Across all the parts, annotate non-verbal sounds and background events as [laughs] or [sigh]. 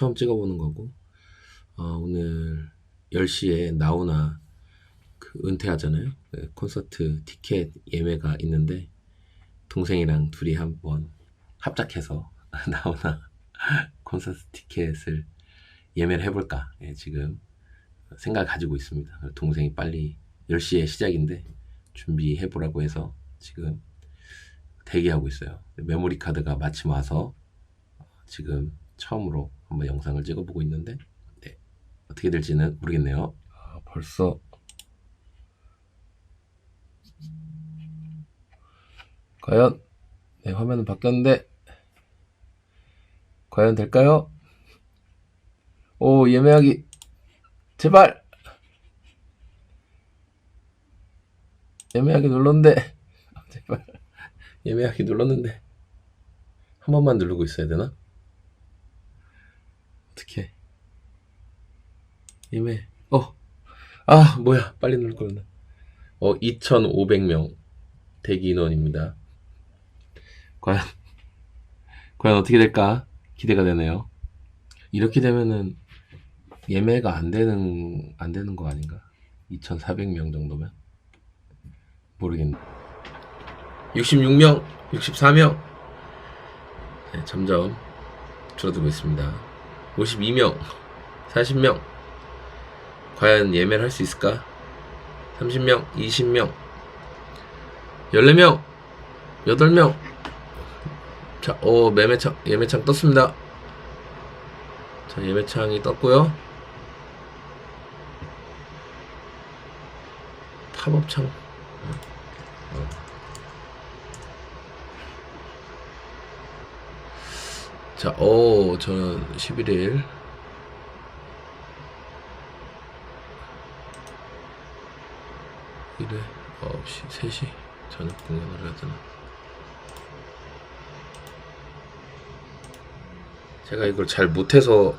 처음 찍어보는 거고 어, 오늘 10시에 나오나 그 은퇴하잖아요. 그 콘서트 티켓 예매가 있는데 동생이랑 둘이 한번 합작해서 [laughs] 나오나 콘서트 티켓을 예매를 해볼까 예, 지금 생각 가지고 있습니다. 동생이 빨리 10시에 시작인데 준비해보라고 해서 지금 대기하고 있어요. 메모리 카드가 마침 와서 지금 처음으로 한번 영상을 찍어보고 있는데 네, 어떻게 될지는 모르겠네요. 아, 벌써. 과연 네, 화면은 바뀌었는데. 과연 될까요? 오 예매하기. 제발! 예매하기 눌렀는데. 아, [laughs] 제발. 예매하기 눌렀는데. 한 번만 누르고 있어야 되나? 어떻게 예매 어아 뭐야. 빨리 누를 거였나. 어 2,500명 대기 인원입니다. 과연 과연 어떻게 될까? 기대가 되네요. 이렇게 되면은 예매가 안 되는 안 되는 거 아닌가? 2,400명 정도면? 모르겠네. 66명 64명. 네, 점점 줄어들고 있습니다 52명 40명 과연 예매를 할 수 있을까 30명 20명 14명 8명 자, 오, 매매창, 예매창 떴습니다. 자, 예매창이 떴고요. 팝업창. 자, 오, 저는 11일. 일에 9시, 3시 저녁 공연을 되나? 제가 이걸 잘 못해서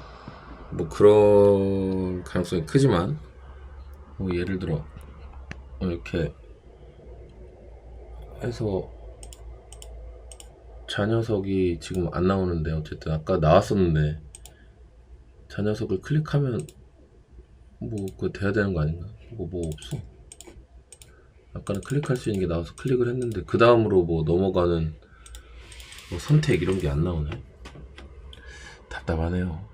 뭐 그럴 가능성이 크지만 뭐 예를 들어 이렇게 해서 자 녀석이 지금 안 나오는데 어쨌든 아까 나왔었는데 자 녀석을 클릭하면 뭐 그거 돼야 되는 거 아닌가? 뭐 뭐 없어. 아까는 클릭할 수 있는 게 나와서 클릭을 했는데 그 다음으로 뭐 넘어가는 뭐 선택 이런 게 안 나오네. 답답하네요.